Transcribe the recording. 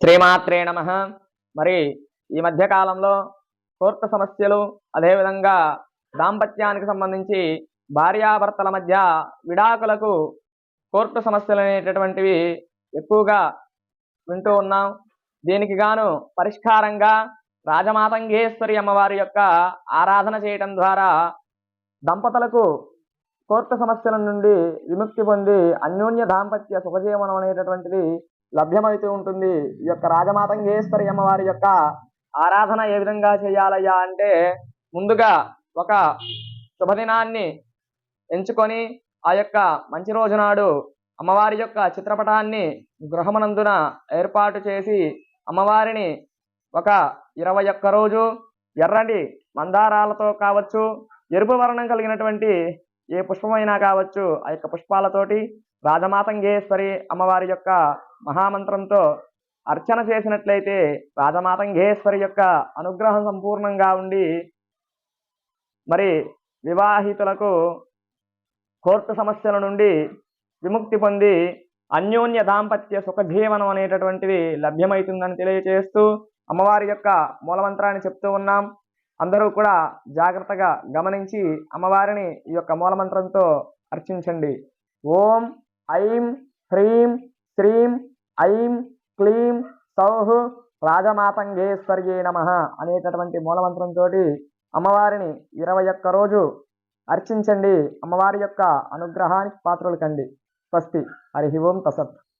శ్రీమాత్రే నమ. మరి ఈ మధ్య కాలంలో కోర్టు సమస్యలు అదేవిధంగా దాంపత్యానికి సంబంధించి భార్యాభర్తల మధ్య విడాకులకు కోర్టు సమస్యలు అనేటటువంటివి ఎక్కువగా వింటూ ఉన్నాం. దీనికి గాను పరిష్కారంగా రాజమాతంగేశ్వరి అమ్మవారి యొక్క ఆరాధన చేయటం ద్వారా దంపతులకు కోర్టు సమస్యల నుండి విముక్తి పొంది అన్యోన్య దాంపత్య సుఖజీవనం అనేటటువంటిది లభ్యమవుతూ ఉంటుంది. ఈ యొక్క రాజమాతంగేశ్వరి అమ్మవారి యొక్క ఆరాధన ఏ విధంగా చేయాలయ్యా అంటే ముందుగా ఒక శుభదినాన్ని ఎంచుకొని ఆ యొక్క మంచి రోజు నాడు అమ్మవారి యొక్క చిత్రపటాన్ని గృహమనందున ఏర్పాటు చేసి అమ్మవారిని ఒక ఇరవై ఒక్క రోజు ఎర్రటి మందారాలతో కావచ్చు ఎరుపు వర్ణం కలిగినటువంటి ఏ పుష్పమైనా కావచ్చు ఆ యొక్క పుష్పాలతోటి రాజమాతంగేశ్వరి అమ్మవారి యొక్క మహామంత్రంతో అర్చన చేసినట్లయితే రాజమాతంగేశ్వరి యొక్క అనుగ్రహం సంపూర్ణంగా ఉండి మరి వివాహితులకు కోర్టు సమస్యల నుండి విముక్తి పొంది అన్యోన్య దాంపత్య సుఖజీవనం అనేటటువంటిది లభ్యమవుతుందని తెలియజేస్తూ అమ్మవారి యొక్క మూలమంత్రాన్ని చెప్తూ ఉన్నాం. అందరూ కూడా జాగ్రత్తగా గమనించి అమ్మవారిని ఈ యొక్క మూలమంత్రంతో అర్చించండి. ఓం ఐం హ్రీం శ్రీం ఐం క్లీం సౌహ్ రాజమాతంగేశ్వర్యే నమ అనేటటువంటి మూలమంత్రంతో అమ్మవారిని ఇరవై ఒక్క రోజు అర్చించండి. అమ్మవారి యొక్క అనుగ్రహానికి పాత్రలు కండి. స్వస్తి. హరి ఓం తసత్